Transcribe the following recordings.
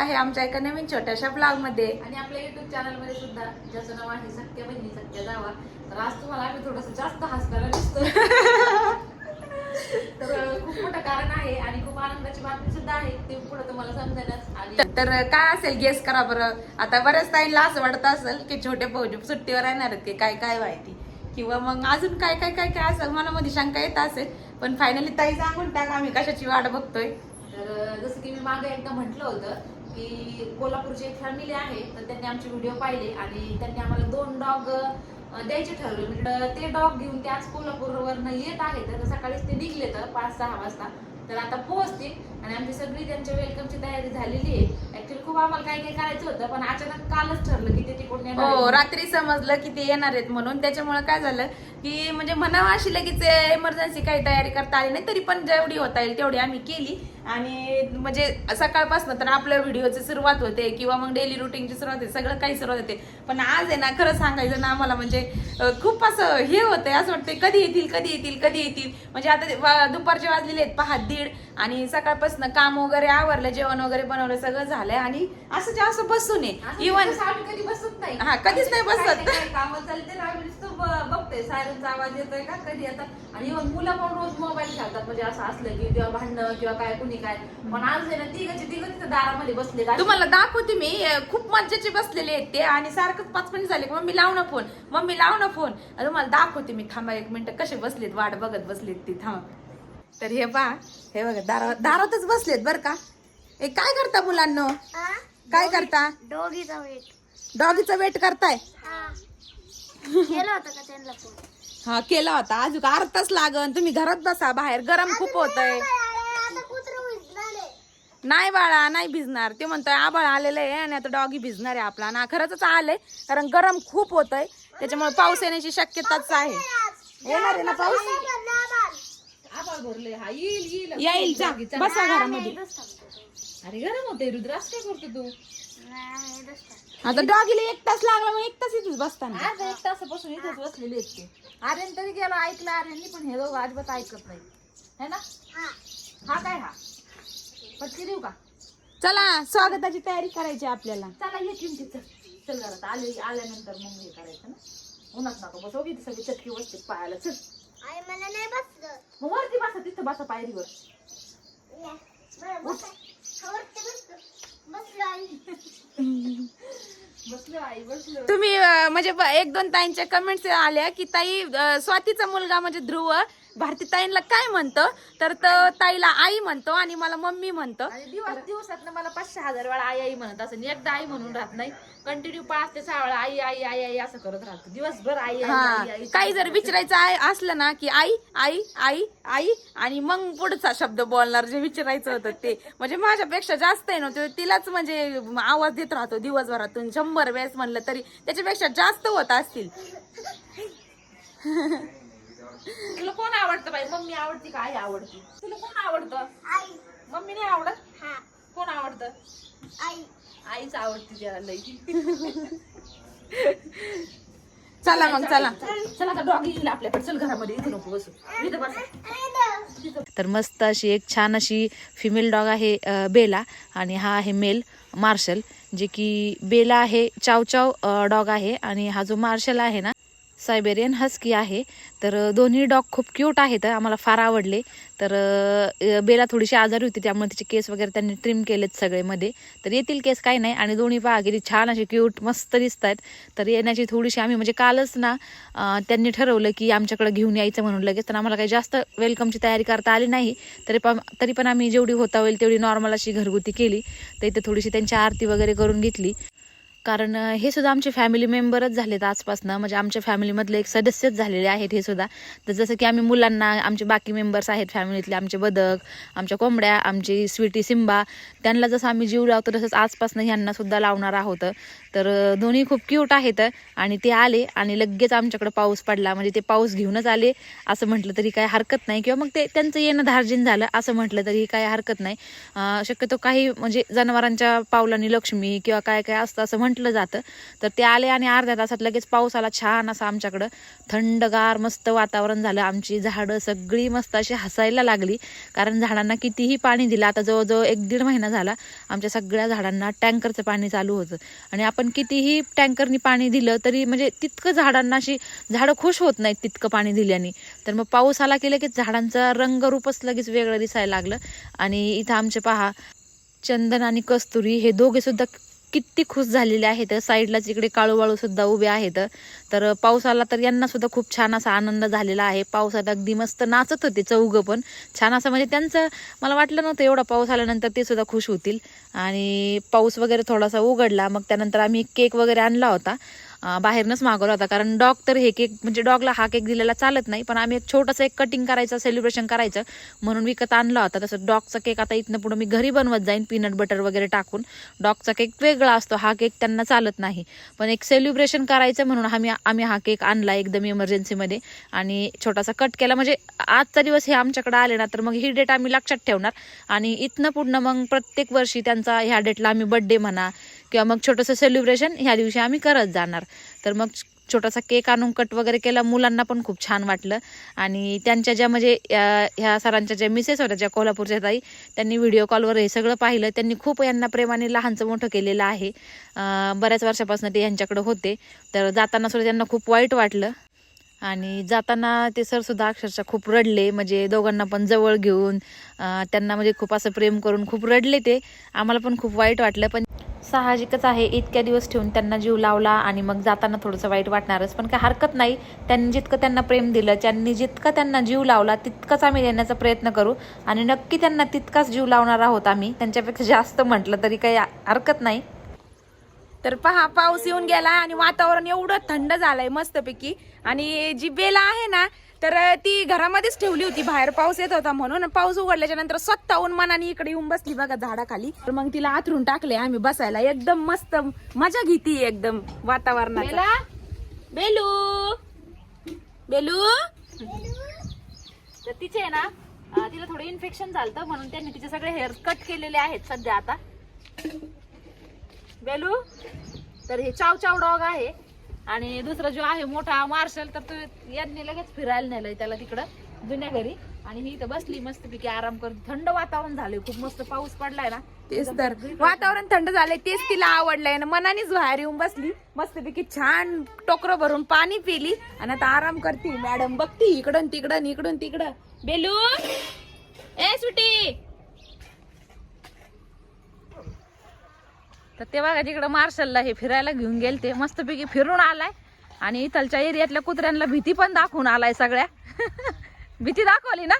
आहे आमच्या एका नवीन छोट्याशा ब्लॉगमध्ये आणि आपल्या युट्यूब चॅनलमध्ये सुद्धा ज्याचं नाव आहे सत्य बहिणी सत्य जावा. तर आज तुम्हाला आम्ही थोडस जास्त हसताना दिसतो तर खूप मोठं कारण आहे आणि खूप आनंदाची बातमी सुद्धा आहे ते पुढे तुम्हाला समजेलच. आणि तर काय असेल गेस करा बरं. आता बऱ्याच ताईंना असं वाटत असेल की छोटे भाऊजी सुट्टीवर येणार आहेत की काय काय माहिती. किंवा मग अजून काय काय काय काय असेल मनामध्ये शंका येत असेल पण फायनली ताई सांगून टाका आम्ही कशाची वाट बघतोय. तर जसं की मी मागे एकदा म्हटलं होतं की कोल्हापूरची एक फॅमिली आहे तर त्यांनी आमचे व्हिडिओ पाहिले आणि त्यांनी आम्हाला दोन डॉग द्यायचे ठरवले. म्हणजे ते डॉग घेऊन ते आज कोल्हापूरवरनं येत आहेत तर सकाळीच ते निघले तर पाच सहा वाजता. तर आता पोहोचतील. आणि आमची सगळी त्यांच्या वेलकमची तयारी झालेली आहे. ऍक्च्युली खूप आम्हाला काय काय करायचं होतं पण अचानक कालच ठरलं की ते तिकडून येणार हो. रात्री समजलं की ते येणार आहेत म्हणून. त्याच्यामुळे काय झालं की म्हणजे म्हणावं अशी लगेच इमर्जन्सी काही तयारी करता आली नाही तरी पण जेवढी होता येईल तेवढी आम्ही केली. आणि म्हणजे सकाळपासून तर आपल्या व्हिडिओची सुरुवात होते किंवा मग डेली रुटीनची सुरुवात होते सगळं काही सुरुवात होते. पण आज आहे ना खरं सांगायचं ना आम्हाला म्हणजे अं, खूप असं हे होतंय असं वाटतंय कधी येतील कधी येतील कधी येतील. म्हणजे आता ते वा- दुपारचे वाजलेले आहेत पहा दीड. आणि सकाळपासून काम वगैरे आवरलं जेवण वगैरे बनवलं सगळं झालंय आणि असं जे असं बसून आहे. इव्हन कधी बसत नाही? हा, कधीच नाही बसत. कामं चालते ना, आम्ही नुसतं ब- बघतोय सायरनचा आवाज येतोय का? कधी येतात आणि इव्हन मुलं पण रोज मोबाईल खेळतात. म्हणजे असं असलं की किंवा भांडणं किंवा काय कुणी काय. पण आज आहे ना तिघाचे तिघ तिथं दारामध्ये बसले तुम्हाला दाखवते मी खूप मज्जाचे बसलेले आहेत ते आणि सारखंच पाच मिनिट झाले की मम्मी लाव ना फोन मम्मी लाव ना फोन तुम्हाला दाखवते मी थांबा एक मिनिट. कसे बसलेत? वाट बघत बसलेत ते थांबा. तर हे पहा हे बघा दारा दारातच बसलेत बर का? हे काय करता मुलांना? काय करता? डॉगीचा वेट. डॉगीचा वेट करताय? केला होता का त्यांना हा केला होता. अजून अर्धा तास लागन. तुम्ही घरात बसा बाहेर गरम खूप कुत्र झाले नाही बाळा नाही भिजणार. ते म्हणतोय आबाळ आलेलं आहे आणि आता डॉगी भिजणार आहे आपला. ना खरंच आलंय कारण गरम खूप होतंय. त्याच्यामुळे पाऊस येण्याची शक्यताच आहे. येणार आहे ना पाऊस? आभाळ भरले हा येईल येईल. येईल जा. बसा घरामध्ये. अरे गरम होते रुद्रास काय करतो तू? आता डॉगीला एक तास लागला मग एक तास इथेच बसताना. आज एक तासापासून इथेच बसलेले आहेत ते. आर्यन तरी गेलो ऐकलं आर्यननी पण हे दोघं अजिबात ऐकत नाही. है ना? हा. काय हा? पटकी देऊ का? चला स्वागताची तयारी करायची आपल्याला. चला ये चिंची चल चल घरात आले आल्यानंतर मग हे करायचं ना. उन्हात नका बस ओगी सगळी चटकी बसते पायाला चल. आई मला नाही बसलं. मग वरती बसा तिथं बसा पायरीवर. बसलो आई. बसलो तुम्ही अं, म्हणजे ब- एक दोन ताईंच्या कमेंट्स आल्या की ताई अं, स्वातीचा मुलगा म्हणजे ध्रुव भारती ताईंना काय म्हणतो? तर तो ताईला आई म्हणतो आणि मला मम्मी म्हणतो. आणि दिवस दिवसात मला पाचशे हजार वेळा आई आई म्हणत असं. एकदा आई म्हणून राहत नाही. कंटिन्यू पाच ते सहा वेळा आई आई आई आई असं करत राहतो. दिवसभर आई आई, आई आई. काही जर विचारायचं आहे असलं ना की आई आई आई आई आणि मग पुढचा शब्द बोलणार जे विचारायचं होतं ते. म्हणजे माझ्यापेक्षा जास्त आहे ना तो तिलाच म्हणजे आवाज देत राहतो दिवसभरातून. शंभर वेळेस म्हणलं तरी त्याच्यापेक्षा जास्त होत असतील. तुला कोण आवडतं बाई? मम्मी आवडती का आई आवडती? तुला कोण आवडतं? आई. मम्मी नाही आवडत? हा. कोण आवडतं? आई. आईच आवडती त्याला लई. चला मग चला. चल. आता डॉगी येईल आपल्याकडे. चल घरामध्ये इथे नको बसू. इथं बस. तर मस्त अशी एक छान अशी फिमेल डॉग आहे अ, बेला आणि हा आहे मेल मार्शल जे की बेला आहे चाव चाव डॉग आहे आणि हा जो मार्शल आहे ना सायबेरियन हस्की आहे. तर दोन्ही डॉग खूप क्यूट आहेत. आम्हाला फार आवडले. तर बेला थोडीशी आजारी होती. त्यामुळे तिचे केस वगैरे त्यांनी ट्रिम केलेत सगळे मध्ये तर येतील केस काही नाही. आणि दोन्ही पहा किती छान असे क्यूट मस्त दिसत आहेत तर येण्याची थोडीशी आम्ही म्हणजे कालच ना त्यांनी ठरवलं की आमच्याकडे घेऊन यायचं म्हणून लगेच. तर आम्हाला काही जास्त वेलकमची तयारी करता आली नाही. तरी पण तरी पण आम्ही जेवढी होता होईल तेवढी नॉर्मल अशी घरगुती केली. तर इथे थोडीशी त्यांची आरती वगैरे करून घेतली. कारण हे सुद्धा आमचे फॅमिली मेंबरच झालेत आजपासनं. म्हणजे आमच्या फॅमिलीमधले एक सदस्यच झालेले आहेत हे सुद्धा. तर जसं की आम्ही मुलांना आमचे बाकी मेंबर्स आहेत फॅमिलीतले आमचे बदक आमच्या कोंबड्या आमची स्वीटी सिंबा त्यांना जसं आम्ही जीव लावतो तसंच आजपासनं ह्यांना सुद्धा लावणार आहोत. तर दोन्ही खूप क्यूट आहेत आणि ते आले आणि लगेच आमच्याकडे पाऊस पडला. म्हणजे ते पाऊस घेऊनच आले असं म्हटलं तरी काय हरकत नाही. किंवा मग ते त्यांचं येणं धार्जिन झालं असं म्हटलं तरी काय हरकत नाही. शक्यतो काही म्हणजे जनावरांच्या पावलांनी लक्ष्मी किंवा काय काय असतं असं म्हटलं म्हटलं जातं. तर ते आले आणि अर्ध्या तासात लगेच पाऊस आला छान असा आमच्याकडं. थंडगार मस्त वातावरण झालं. आमची झाडं सगळी मस्त अशी हसायला लागली. कारण झाडांना कितीही पाणी दिलं आता जवळजवळ एक दीड महिना झाला आमच्या सगळ्या झाडांना टँकरचं पाणी चालू होतं. आणि आपण कितीही टँकरनी पाणी दिलं तरी म्हणजे तितकं झाडांना अशी झाडं खुश होत नाहीत तितकं पाणी दिल्याने. तर मग पाऊस आला की लगेच झाडांचा रंगरूपच लगेच वेगळं दिसायला लागलं. आणि इथं आमचे पहा चंदन आणि कस्तुरी हे दोघे सुद्धा किती खुश झालेले आहेत. साईडलाच इकडे काळूबाळू सुद्धा उभे आहेत. तर पाऊस आला तर यांना सुद्धा खूप छान असा आनंद झालेला आहे. पावसात अगदी मस्त नाचत होते चौघं पण. छान असं म्हणजे त्यांचं मला वाटलं नव्हतं एवढा पाऊस आल्यानंतर ते सुद्धा खुश होतील. आणि पाऊस वगैरे थोडासा उघडला. मग त्यानंतर आम्ही केक वगैरे आणला होता. बाहेरनंच मागवला होता. कारण डॉग तर हे केक म्हणजे डॉगला हा केक दिलेला चालत नाही पण आम्ही एक छोटंसं एक कटिंग करायचं सेलिब्रेशन करायचं. म्हणून विकत आणला होता. तसं डॉगचा केक आता इथनं पुढं मी घरी बनवत जाईन पीनट बटर वगैरे टाकून. डॉगचा केक वेगळा असतो. हा केक त्यांना चालत नाही. पण एक सेलिब्रेशन करायचं म्हणून आम्ही आम्ही हा केक आणला एकदम इमर्जन्सीमध्ये आणि छोटासा कट केला. म्हणजे आजचा दिवस हे आमच्याकडे आले ना तर मग ही डेट आम्ही लक्षात ठेवणार. आणि इथनं पुढनं मग प्रत्येक वर्षी त्यांचा ह्या डेटला आम्ही बड्डे म्हणा किंवा मग छोटंसं सेलिब्रेशन ह्या दिवशी आम्ही करत जाणार. तर मग छोटासा केक आणून कट वगैरे केला. मुलांना पण खूप छान वाटलं. आणि त्यांच्या ज्या म्हणजे ह्या सरांच्या ज्या मिसेस होत्या ज्या कोल्हापूरच्या ताई त्यांनी व्हिडिओ कॉलवर हे सगळं पाहिलं. त्यांनी खूप यांना प्रेमाने लहानचं मोठं केलेलं आहे. बऱ्याच वर्षापासून ते यांच्याकडे होते. तर जाताना सुद्धा त्यांना खूप वाईट वाटलं. आणि जाताना ते सरसुद्धा अक्षरशः खूप रडले. म्हणजे दोघांना पण जवळ घेऊन त्यांना म्हणजे खूप असं प्रेम करून खूप रडले ते. आम्हाला पण खूप वाईट वाटलं. पण साहजिकच आहे इतक्या दिवस ठेवून त्यांना जीव लावला आणि मग जाताना थोडंसं वाईट वाटणारच. पण काय हरकत नाही. त्यांनी जितकं त्यांना प्रेम दिलं त्यांनी जितकं त्यांना जीव लावला तितकंच आम्ही देण्याचा प्रयत्न करू. आणि नक्की त्यांना तितकाच जीव लावणार आहोत आम्ही. त्यांच्यापेक्षा जास्त म्हटलं तरी काही हरकत नाही. तर पहा पाऊस येऊन गेला आणि वातावरण एवढं थंड झालंय मस्तपैकी. आणि जी बेला आहे ना तर ती घरामध्येच ठेवली होती बाहेर. पाऊस येत होता म्हणून पाऊस उघडल्याच्या नंतर स्वतःहून मनाने इकडे येऊन बसली बघा झाडाखाली. तर मग तिला आथरून टाकले आम्ही बसायला. एकदम मस्त मजा घेती एकदम वातावरणात. बेलू बेलू तर तिचे आहे ना तिला थोडं इन्फेक्शन झालं म्हणून त्यांनी तिचे सगळे हेअर कट केलेले आहेत सध्या आता. बेलू तर हे चाव चाव डॉग आहे. आणि दुसरा जो आहे मोठा मार्शल तर तो यांनी लगेच फिरायला नेलंय त्याला तिकडं जुन्या घरी. आणि ही इथं बसली मस्तपैकी आराम करत थंड वातावरण झालंय. खूप मस्त पाऊस पडलाय ना. तेच तर. वातावरण थंड झालंय तेच तिला आवडलंय. ना मनानेच बाहेर येऊन बसली. मस्तपैकी छान टोकरं भरून पाणी पिली. आणि आता आराम करते. मॅडम बघती इकडून तिकडं इकडून तिकडं. बेलू ए सुटी! तर ते बघा तिकडं मार्शलला हे फिरायला घेऊन गेले ते मस्तपैकी फिरून आलाय. आणि इथलच्या एरियातल्या कुत्र्यांना भीती पण दाखवून आलाय सगळ्या. भीती दाखवली ना?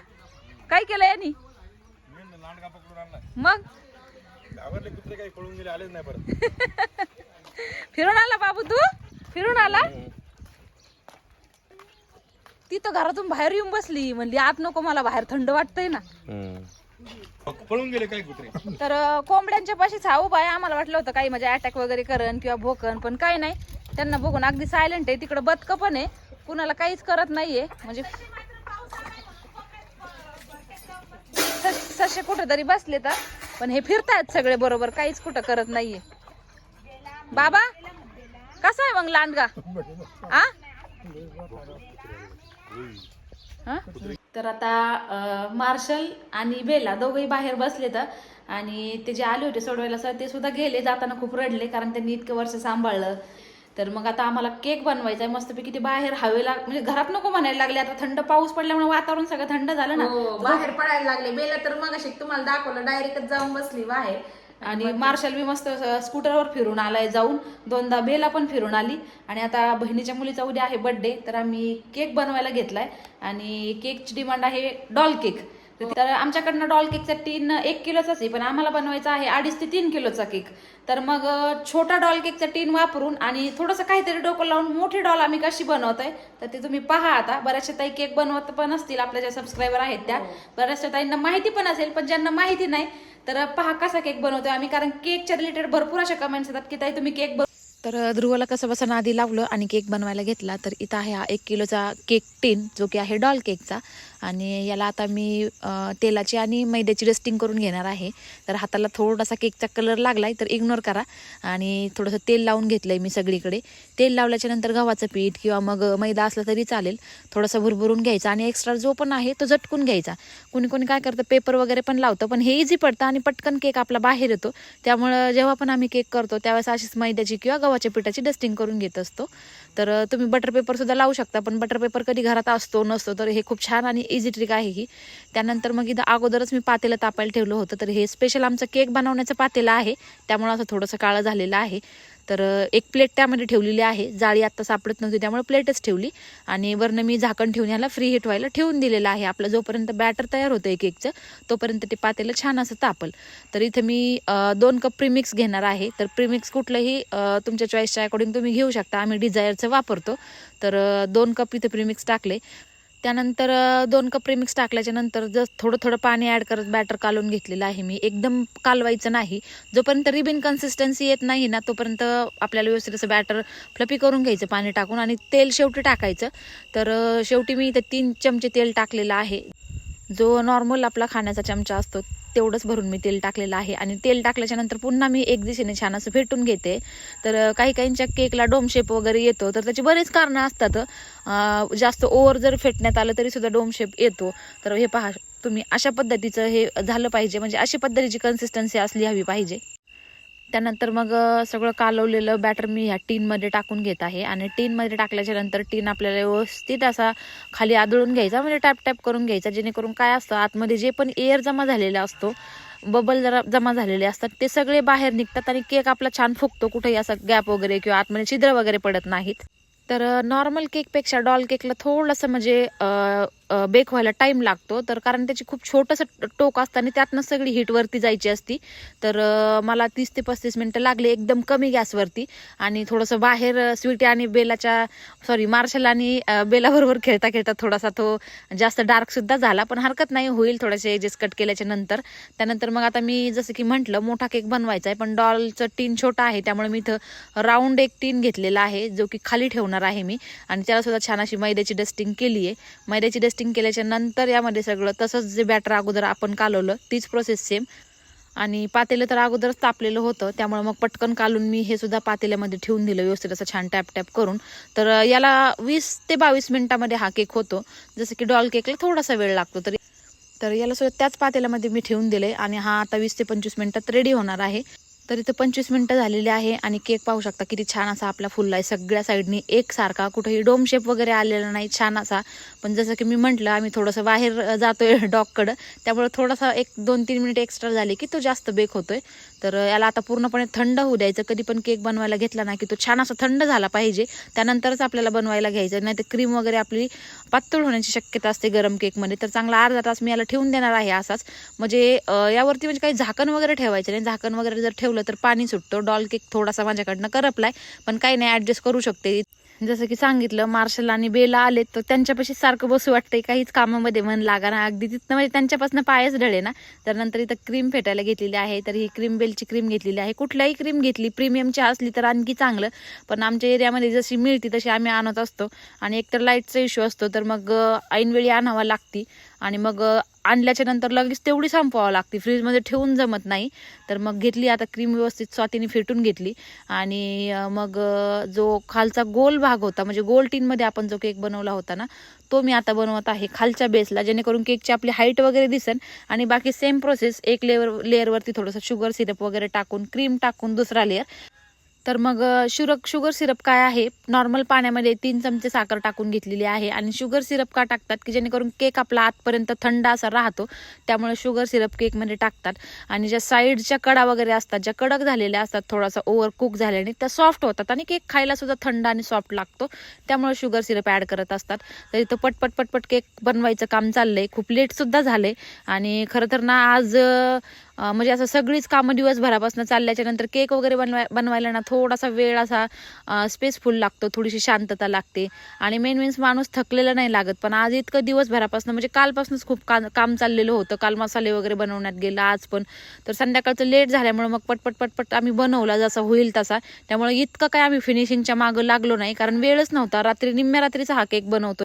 काय केलं यांनी? मग? घाबरले कुत्रे काही पळून गेले आलेच नाही परत. फिरून आला बाबू तू? फिरून आला? ती तर घरातून बाहेर येऊन बसली. म्हणली आत नको मला बाहेर थंड वाटतंय ना. पळून गेले काय कुत्रे? तर कोंबड्यांच्या पाशीच हा उभा आहे. आम्हाला वाटलं होतं काही म्हणजे अटॅक वगैरे करण किंवा भोकन पण काय नाही. त्यांना बघून अगदी सायलेंट आहे. तिकडं बदकं पण आहे. कुणाला काहीच करत नाहीये. म्हणजे सशे ससे कुठं तरी बसले तर पण हे फिरतायत सगळे बरोबर. काहीच कुठं करत नाहीये. बाबा कसा आहे मग लांडगा? आ? हा? तर आता मार्शल आणि बेला दोघंही बाहेर बसले तर आणि ते जे आले होते सोडवायला सर ते सुद्धा गेले जाताना खूप रडले कारण त्यांनी इतकं वर्ष सांभाळलं. तर मग आता आम्हाला केक बनवायचा आहे मस्तपैकी ते बाहेर हवेला म्हणजे घरात नको म्हणायला लागले आता थंड पाऊस पडल्यामुळे वातावरण सगळं थंड झालं ना. हो, बाहेर पडायला लागले. बेला तर मग तुम्हाला दाखवलं डायरेक्ट जाऊन बसली बाहेर. आणि मार्शल बी मस्त स्कूटरवर फिरून आलाय जाऊन. दोनदा बेला पण फिरून आली. आणि आता बहिणीच्या मुलीचा उद्या आहे बर्थडे तर आम्ही केक बनवायला घेतलाय. आणि केकची डिमांड आहे डॉल केक तर आमच्याकडनं डॉल केकचा टीन एक किलोचाच आहे पण आम्हाला बनवायचा आहे अडीच ते तीन किलोचा केक. तर मग छोटा डॉल केकचा टीन वापरून आणि थोडंसं काहीतरी डोकं लावून मोठी डॉल आम्ही कशी बनवतोय तर ते तुम्ही पहा आता. बऱ्याचशा ताई केक बनवत पण असतील आपल्या ज्या सबस्क्रायबर आहेत त्या. बऱ्याचशा ताईंना माहिती पण असेल पण ज्यांना माहिती नाही तर पहा कसा केक बनवतोय आम्ही. कारण केकच्या रिलेटेड भरपूर अशा कमेंट्स येतात की ताई तुम्ही केक तर ध्रुवाला कसं बसं आधी लावलं आणि केक बनवायला घेतला. तर इथं आहे हा एक किलोचा केक टीन जो की आहे डॉल केकचा. आणि याला आता मी तेलाची आणि मैद्याची डस्टिंग करून घेणार आहे. तर हाताला थोडासा केकचा कलर लागलाय तर इग्नोर करा. आणि थोडंसं तेल लावून घेतलं आहे मी सगळीकडे. तेल लावल्याच्या नंतर गव्हाचं पीठ किंवा मग मैदा असला तरी चालेल. थोडासा भुरभुरून घ्यायचा आणि एक्स्ट्रा जो पण आहे तो झटकून घ्यायचा. कोणी कोणी काय करतं पेपर वगैरे पण लावतं पण हे इझी पडतं आणि पटकन केक आपला बाहेर येतो. त्यामुळं जेव्हा पण आम्ही केक करतो त्यावेळेस अशीच मैद्याची किंवा गव्हाच्या पिठाची डस्टिंग करून घेत असतो. तर तुम्ही बटर पेपरसुद्धा लावू शकता पण बटर पेपर कधी घरात असतो नसतो तर हे खूप छान आणि इझी ट्रिक आहे ही. त्यानंतर मग इथं अगोदरच मी पातेलं तापायला ठेवलं होतं. तर हे स्पेशल आमचं केक बनवण्याचं पातेलं आहे. त्यामुळं असं थोडंसं काळं झालेलं आहे. तर एक प्लेट त्यामध्ये ठेवलेली आहे. जाळी आत्ता सापडत नव्हती त्यामुळे प्लेटच ठेवली. आणि वरनं मी झाकण ठेवून ह्याला फ्री हिट व्हायला ठेवून दिलेलं आहे. आपलं जोपर्यंत बॅटर तयार होतं एक एकचं तोपर्यंत ते पातेलं छान असं तापल. तर इथं मी दोन कप प्रीमिक्स घेणार आहे. तर प्रीमिक्स कुठलंही तुमच्या चॉईसच्या अकॉर्डिंग तुम्ही घेऊ शकता. आम्ही डिझायरचं वापरतो. तर दोन कप इथं प्रीमिक्स टाकले. त्यानंतर दोन कप मिक्स टाकल्याच्या नंतर जर थोडं थोडं पाणी ॲड करत बॅटर कालवून घेतलेलं आहे मी. एकदम कालवायचं नाही. जोपर्यंत रिबिन कन्सिस्टन्सी येत नाही ना तोपर्यंत आपल्याला व्यवस्थित असं बॅटर फ्लपी करून घ्यायचं पाणी टाकून आणि तेल शेवटी टाकायचं. तर शेवटी मी इथं तीन चमचे तेल टाकलेलं आहे. जो नॉर्मल आपला खाण्याचा चमचा असतो तेवढंच भरून मी तेल टाकलेलं आहे. आणि तेल टाकल्याच्या नंतर पुन्हा मी एक दिशेने छान असं फेटून घेते. तर काही काहींच्या केकला डोम शेप वगैरे येतो तर त्याची बरेच कारणं असतात. जास्त ओव्हर जर फेटण्यात आलं तरी सुद्धा डोम शेप येतो. तर हे पहा तुम्ही अशा पद्धतीचं हे झालं पाहिजे. म्हणजे अशा पद्धतीची कन्सिस्टन्सी असली हवी पाहिजे. त्यानंतर मग सगळं कालवलेलं बॅटर मी ह्या टीनमध्ये टाकून घेत आहे. आणि टीनमध्ये टाकल्याच्या नंतर टीन आपल्याला व्यवस्थित असा खाली आदळून घ्यायचा म्हणजे टॅप टॅप करून घ्यायचा जेणेकरून काय असतं आतमध्ये जे पण एअर जमा झालेला असतो बबल जरा जमा झालेले असतात ते सगळे बाहेर निघतात आणि केक आपला छान फुगतो कुठेही असा गॅप वगैरे किंवा आतमध्ये छिद्र वगैरे पडत नाहीत. तर नॉर्मल केकपेक्षा डॉल केकला थोडंसं म्हणजे बेक व्हायला टाईम लागतो. तर कारण त्याची खूप छोटंसं टोक असतं आणि त्यातनं सगळी हीटवरती जायची असती. तर मला तीस ते पस्तीस मिनटं लागले एकदम कमी गॅसवरती आणि थोडंसं बाहेर स्वीटी आणि बेलाच्या सॉरी मार्शल आणि बेलाबरोबर खेळता खेळता थोडासा तो जास्त डार्कसुद्धा झाला. पण हरकत नाही होईल थोडेसे एजेस कट केल्याच्यानंतर. त्यानंतर मग आता मी जसं की म्हटलं मोठा केक बनवायचा आहे. पण डॉलचं टीन छोटा आहे. त्यामुळे मी इथं राऊंड एक टीन घेतलेला आहे जो की खाली ठेवणार आहे मी. आणि त्याला सुद्धा छान अशी मैद्याची डस्टिंग केली आहे मैद्याची डस्टिंग केल्याच्यानंतर यामध्ये सगळं तसंच जे बॅटर अगोदर आपण कालवलं तीच प्रोसेस सेम आणि पातेलं तर अगोदरच तापलेलं होतं त्यामुळे मग पटकन कालून मी हे सुद्धा पातेल्यामध्ये ठेवून दिलं व्यवस्थित असं छान टॅप टॅप करून. तर याला वीस ते बावीस मिनिटामध्ये हा केक होतो. जसं की डॉल केकला थोडासा वेळ लागतो तरी. तर याला सुद्धा त्याच पातेल्यामध्ये मी ठेवून दिले आणि हा आता वीस ते पंचवीस मिनिटात रेडी होणार आहे. तर इथं पंचवीस मिनटं झालेली आहे आणि केक पाहू शकता किती छान असा आपला फुलला आहे. सगळ्या साईडनी एकसारखा कुठेही डोम शेप वगैरे आलेला नाही छान असा. पण जसं की मी म्हटलं आम्ही थोडंसं बाहेर जातोय डॉगकडं. त्यामुळे थोडासा एक दोन तीन मिनिट एक्स्ट्रा झाले की तो जास्त बेक होतोय. तर याला आता पूर्णपणे थंड होऊ द्यायचं. कधी पण केक बनवायला घेतला ना की तो छान असा थंड झाला पाहिजे. त्यानंतरच आपल्याला बनवायला घ्यायचं. नाही तर क्रीम वगैरे आपली पातळ होण्याची शक्यता असते गरम केकमध्ये. तर चांगला अर्धा तास मी याला ठेवून देणार आहे असाच. म्हणजे यावरती म्हणजे काही झाकण वगैरे ठेवायचं नाही. झाकण वगैरे जर ठेवलं तर पाणी सुटतो. डॉल केक थोडासा माझ्याकडनं करपलाय पण काही नाही ॲडजस्ट करू शकते. जसं की सांगितलं मार्शल आणि बेला आले तर त्यांच्यापाशी सारखं बसू वाटतंय. काहीच कामामध्ये मन लागा ना अगदी तिथनं म्हणजे त्यांच्यापासून पायच ढळे ना. तर नंतर इथं क्रीम फेटायला घेतलेली आहे. तर ही क्रीम बेलची क्रीम घेतलेली आहे. कुठल्याही क्रीम घेतली प्रीमियमची असली तर आणखी चांगलं. पण आमच्या एरियामध्ये जशी मिळते तशी आम्ही आणत असतो. आणि एकतर लाईटचा इश्यू असतो तर मग ऐनवेळी आणावा लागती. आणि मग आणल्याच्या नंतर लगेच तेवढी संपवावं लागते. फ्रीजमध्ये ठेवून जमत नाही. तर मग घेतली आता क्रीम व्यवस्थित स्वातीने फेटून घेतली. आणि मग जो खालचा गोल भाग होता म्हणजे गोल टीनमध्ये आपण जो केक बनवला होता ना तो मी आता बनवत आहे खालच्या बेसला जेणेकरून केकची आपली हाईट वगैरे दिसेल. आणि बाकी सेम प्रोसेस एक लेअर लेअरवरती थोडंसं शुगर सिरप वगैरे टाकून क्रीम टाकून दुसरा लेअर तर मग शुगर शुगर सिरप काय आहे? नॉर्मल पाण्यामध्ये तीन चमचे साखर टाकून घेतलेली आहे आणि शुगर सिरप का टाकतात? की जेणेकरून केक आपला आतपर्यंत थंड असा राहतो त्यामुळे शुगर सिरप केकमध्ये टाकतात. आणि ज्या साईडच्या कडा वगैरे असतात ज्या कडक झालेल्या असतात थोडासा ओव्हर कुक झाल्याने त्या सॉफ्ट होतात आणि केक खायला सुद्धा थंड आणि सॉफ्ट लागतो. त्यामुळे शुगर सिरप ॲड करत असतात. तर इथं पटपट पटपट केक बनवायचं काम चाललंय. खूप लेट सुद्धा झालंय. आणि खरं तर ना आज म्हणजे असं सगळीच कामं दिवसभरापासून चालल्याच्या नंतर केक वगैरे बनवाय बनवायला ना थोडासा वेळ असा स्पेसफुल लागतो थोडीशी शांतता लागते. आणि मेन मीन्स माणूस थकलेला नाही लागत पण आज इतकं दिवसभरापासून म्हणजे कालपासूनच खूप का काम चाललेलं होतं. काल मसाले वगैरे बनवण्यात गेलं आज पण. तर संध्याकाळचं लेट झाल्यामुळे मग पटपट पटपट आम्ही बनवला जसा होईल तसा. त्यामुळे इतकं काय आम्ही फिनिशिंगच्या मागं लागलो नाही कारण वेळच नव्हता. रात्री निम्म्या रात्रीचा हा केक बनवतो.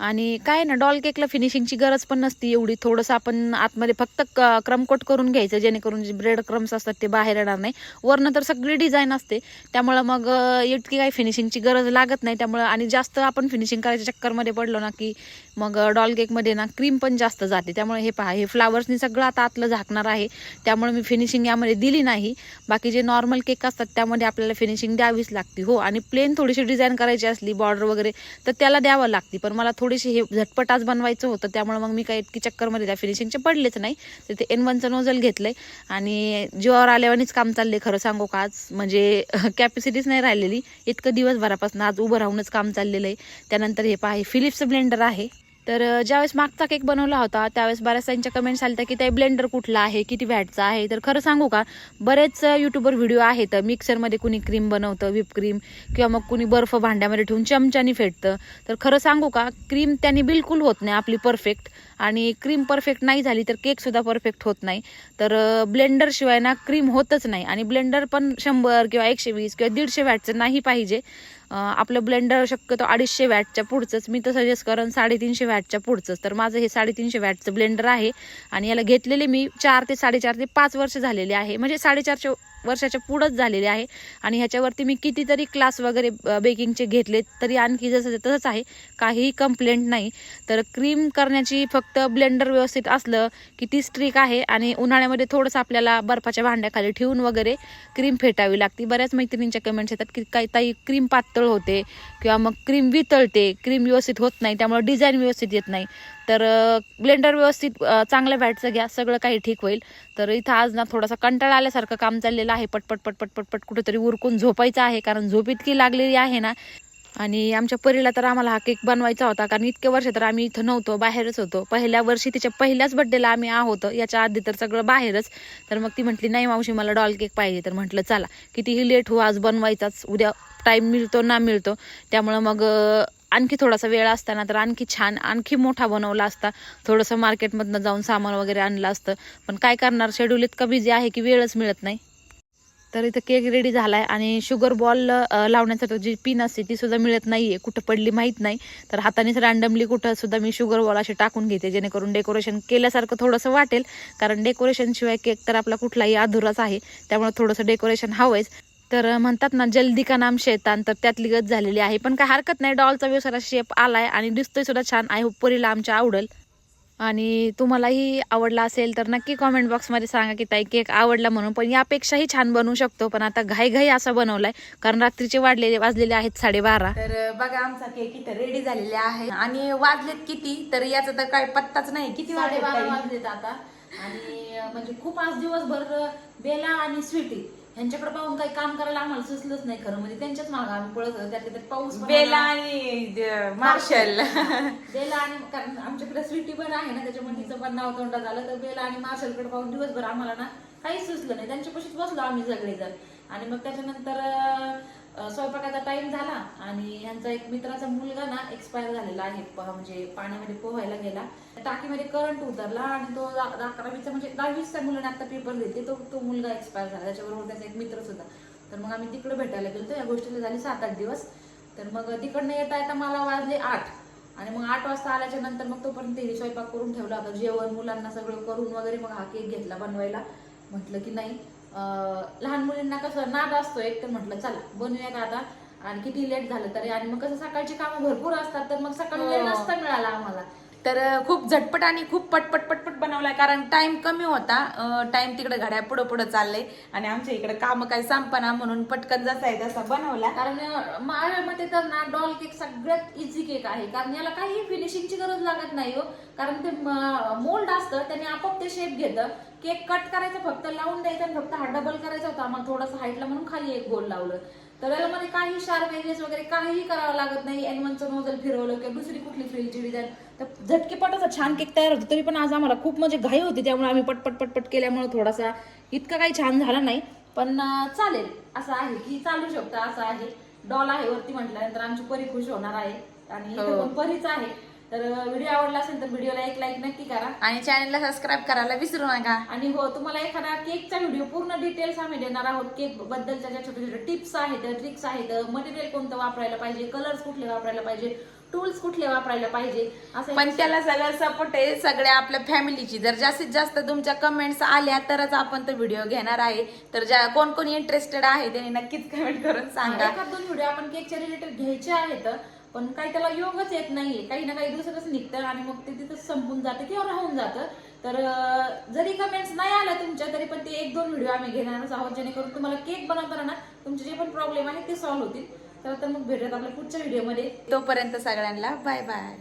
आणि काय ना डॉल केकला फिनिशिंगची गरज पण नसती एवढी. थोडंसं आपण आतमध्ये फक्त क्रमकोट करून घ्यायचं जेणेकरून जे ब्रेड क्रम्स असतात ते बाहेर येणार नाही. वरनं तर सगळी डिझाईन असते. त्यामुळं मग इतकी काही फिनिशिंगची गरज लागत नाही. त्यामुळं आणि जास्त आपण फिनिशिंग करायच्या चक्करमध्ये पडलो ना की मग डॉल केकमध्ये ना क्रीम पण जास्त जाते. त्यामुळे हे पहा हे फ्लावर्सनी सगळं आता आतलं झाकणार आहे. त्यामुळे मी फिनिशिंग यामध्ये दिली नाही. बाकी जे नॉर्मल केक असतात त्यामध्ये आपल्याला फिनिशिंग द्यावीच लागते. हो आणि प्लेन थोडीशी डिझाईन करायची असली बॉर्डर वगैरे तर त्याला द्यावं लागते. पण मला थोडीशी हे झटपट आज बनवायचं होतं त्यामुळे मग मी काही इतकी चक्करमध्ये त्या फिनिशिंगचे पडलेच नाही. तर ते एन वनचं नोजल आहे आणि जीवावर आल्यावानीच काम चाललंय खरं सांगू का आज. म्हणजे कॅपॅसिटीच नाही राहिलेली. इतकं दिवसभरापासून आज उभं राहूनच काम चाललेलं आहे. त्यानंतर हे पहा हे फिलिप्सचं ब्लेंडर आहे. तर ज्यावेळेस मागचा केक बनवला होता त्यावेळेस बऱ्याच त्यांच्या कमेंट्स आल्या की ते ब्लेंडर कुठला आहे किती वॅटचा आहे? तर खरं सांगू का बरेच युट्यूबर व्हिडिओ आहेत. मिक्सरमध्ये कुणी क्रीम बनवतं व्हिप क्रीम किंवा मग कुणी बर्फ भांड्यामध्ये ठेवून चमच्यानी फेटतं. तर खरं सांगू का क्रीम त्यांनी बिलकुल होत नाही आपली परफेक्ट आणि क्रीम परफेक्ट नाही झाली तर केकसुद्धा परफेक्ट होत नाही. तर ब्लेंडर शिवाय ना क्रीम होतच नाही. आणि ब्लेंडर पण शंभर किंवा एकशे वीस किंवा दीडशे वॅटचं नाही पाहिजे. आपलं ब्लेंडर शक्यतो अडीचशे वॅटच्या पुढचंच. मी तर सजेस्ट करेन साडेतीनशे वॅटच्या पुढचंच. तर माझं हे साडेतीनशे वॅटचं ब्लेंडर आहे. आणि याला घेतलेले मी चार ते साडेचार ते पाच वर्ष झालेले आहे. म्हणजे साडेचारशे वर्षाच्या पुढंच झालेले आहे. आणि ह्याच्यावरती मी कितीतरी क्लास वगैरे बेकिंगचे घेतले तरी आणखी जसं तसंच आहे. काहीही कंप्लेंट नाही. तर क्रीम करण्याची फक्त ब्लेंडर व्यवस्थित असलं की ती स्ट्रिक आहे. आणि उन्हाळ्यामध्ये थोडंसं आपल्याला बर्फाच्या भांड्याखाली ठेवून वगैरे क्रीम फेटावी लागते. बऱ्याच मैत्रिणींच्या कमेंट्स येतात की काही ताई क्रीम पातळ होते किंवा मग क्रीम वितळते क्रीम व्यवस्थित होत नाही त्यामुळे डिझाईन व्यवस्थित येत नाही. तर ब्लेंडर व्यवस्थित चांगल्या वॅटचं घ्या सगळं काही ठीक होईल. तर इथं आज ना थोडासा कंटाळा आल्यासारखं काम चाललेलं आहे. पटपट पटपट पटपट कुठेतरी उरकून झोपायचं आहे कारण झोप इतकी लागलेली आहे ना. आणि आमच्या परीला तर आम्हाला हा केक बनवायचा होता कारण इतके वर्ष तर आम्ही इथं नव्हतो बाहेरच होतो. पहिल्या वर्षी तिच्या पहिल्याच बड्डेला आम्ही आहोत याच्या आधी तर सगळं बाहेरच. तर मग ती म्हटली नाही मावशी मला डॉल केक पाहिजे. तर म्हटलं चला कितीही लेट हो आज बनवायचाच. उद्या टाईम मिळतो ना मिळतो. त्यामुळं मग आणखी थोडासा वेळ असताना तर आणखी छान आणखी मोठा बनवला असता. थोडंसं मार्केटमधनं जाऊन सामान वगैरे आणलं असतं. पण काय करणार? शेड्यूल इतका बिझी आहे की वेळच मिळत नाही. तर इथं केक रेडी झाला आहे आणि शुगर बॉल लावण्यासाठी जी पिन असते ती सुद्धा मिळत आहे कुठं पडली माहीत नाही. तर हातानेच रॅन्डमली कुठं सुद्धा मी शुगर बॉल असे टाकून घेते जेणेकरून डेकोरेशन केल्यासारखं थोडंसं वाटेल. कारण डेकोरेशनशिवाय केक तर आपला कुठलाही अधुराच आहे. त्यामुळे थोडंसं डेकोरेशन हवंच तर म्हणतात ना जल्दी का नाम शैतान तर त्यातली गत झालेली आहे. पण काय हरकत नाही डॉलचा व्यवसाय शेप आलाय आणि दिसतोय सुद्धा छान. आय होप परीला आमच्या आवडेल. आणि तुम्हालाही आवडला असेल तर नक्की कॉमेंट बॉक्समध्ये सांगा की ताई केक आवडला म्हणून. पण यापेक्षाही छान बनवू शकतो. पण आता घाई घाई असा बनवलाय. कारण रात्रीचे वाढलेले वाजलेले आहेत साडेबारा. तर बघा आमचा केक इथं रेडी झालेला आहे. आणि वाजलेत किती? तर याचा तर काय पत्ताच नाही. किती वाजलेत आता. आणि म्हणजे खूप आज दिवसभर बेला आणि स्वीटी. यांच्याकडे पाहून काही काम करायला आम्हाला सुचलंच नाही खरं. म्हणजे त्यांच्याच मागं आम्ही पळत होतो. त्यातले त्यात पाऊस पण बेला आला. आणि द- मार्शल. बेला आणि कारण आमच्याकडे स्वीटी पण आहे ना त्याच्यामुळे तिचं पण नाव तोंडात आलं. तर बेला आणि मार्शलकडे पाहून दिवसभर आम्हाला ना काहीच सुचलं नाही. त्यांच्यापाशीच बसलो आम्ही सगळेजण. आणि मग त्याच्यानंतर अं, स्वयंपाकाचा टाइम झाला आणि ह्यांचा एक मित्राचा मुलगा ना एक्सपायर झालेला आहे. म्हणजे पाण्यामध्ये पोहायला गेला. टाकीमध्ये करंट उतरला आणि तो अकरावीचा म्हणजे दहावीसच्या मुलाने आता पेपर दिले तो तो मुलगा एक्सपायर झाला. त्याच्याबरोबर त्याचा एक मित्र सुद्धा. तर मग आम्ही तिकडे भेटायला गेलो या गोष्टीला झाली सात आठ दिवस. तर मग तिकडनं येता येता मला वाजले आठ. आणि मग आठ वाजता आल्याच्यानंतर मग तोपर्यंत हे स्वयंपाक करून ठेवला होता. जेवण मुलांना सगळं करून वगैरे मग हा केक घेतला बनवायला. म्हटलं की नाही. लहान मुलींना कसं नाद असतो एक तर म्हटलं चला बनवूयात आता? आणि किती लेट झालं तरी. आणि मग कसं सकाळची कामं भरपूर असतात तर मग सकाळी वेळ हो. नसता मिळाला आम्हाला. तर खूप झटपट आणि खूप पटपट पटपट बनवलाय कारण टाइम कमी होता. टाईम तिकडे घड्या पुढं पुढं चाललंय. आणि आमच्या इकडे काम काही संपना म्हणून पटकन जसा आहे तसा बनवला. कारण अं, माझ्या मते तर ना डॉल केक सगळ्यात इझी केक आहे. कारण याला काही फिनिशिंगची गरज लागत नाही हो. कारण ते मोल्ड असतं त्याने आपोआप ते शेप घेतं. केक कट करायचं फक्त लावून द्यायचं आणि फक्त हा डबल करायचा होता. आम्हाला थोडासा हाईटला म्हणून खाली एक गोल लावलं. तर यामध्ये काही शार्प एजेस वगैरे काहीही करावं लागत नाही. एन वनचं नोजल फिरवलं किंवा दुसरी कुठली फ्रीजची डिझाईन तर झटकेपट असा छान केक तयार होतो. तरी पण आज आम्हाला खूप म्हणजे घाई होती. त्यामुळे आम्ही पटपट पटपट केल्यामुळे थोडासा इतका काही छान झाला नाही. पण चालेल. असं आहे की चालू शकतं. असं आहे. डॉल आहे वरती म्हटल्यानंतर आमची परी खुश होणार आहे. आणि हो. पण परीच आहे. तर व्हिडिओ आवडला असेल तर व्हिडिओला एक लाईक नक्की करा. आणि चॅनलला सबस्क्राईब करायला विसरू नका. आणि हो तुम्हाला एखादा केकचा व्हिडिओ पूर्ण डिटेल्स आम्ही देणार आहोत. केक बद्दलच्या ज्या छोट्या छोट्या टिप्स आहेत ट्रिक्स आहेत मटेरियल कोणतं वापरायला पाहिजे कलर्स कुठले वापरायला पाहिजे टूल्स कुठले वापरायला पाहिजे असं पण त्याला सगळं सपोर्ट आहे सगळ्या आपल्या फॅमिलीची जर जास्तीत जास्त तुमच्या कमेंट्स आल्या तरच आपण तो व्हिडिओ घेणार आहे. तर ज्या कोण कोण इंटरेस्टेड आहे त्यांनी नक्कीच कमेंट करून सांगा. दोन व्हिडिओ आपण केकच्या रिलेटेड घ्यायचे आहेत पण काही त्याला योगच येत नाहीये. काही ना काही दिवसातच निघतं आणि मग ते तिथं संपून जातं किंवा राहून जातं. तर जरी कमेंट्स नाही आल्या तुमच्या तरी पण ते एक दोन व्हिडिओ आम्ही घेणारच आहोत. जेणेकरून तुम्हाला केक बनवताना ना तुमचे जे पण प्रॉब्लेम आहेत ते सॉल्व्ह होतील. तर आता मग भेटत आपल्या पुढच्या व्हिडिओमध्ये तोपर्यंत सगळ्यांना बाय बाय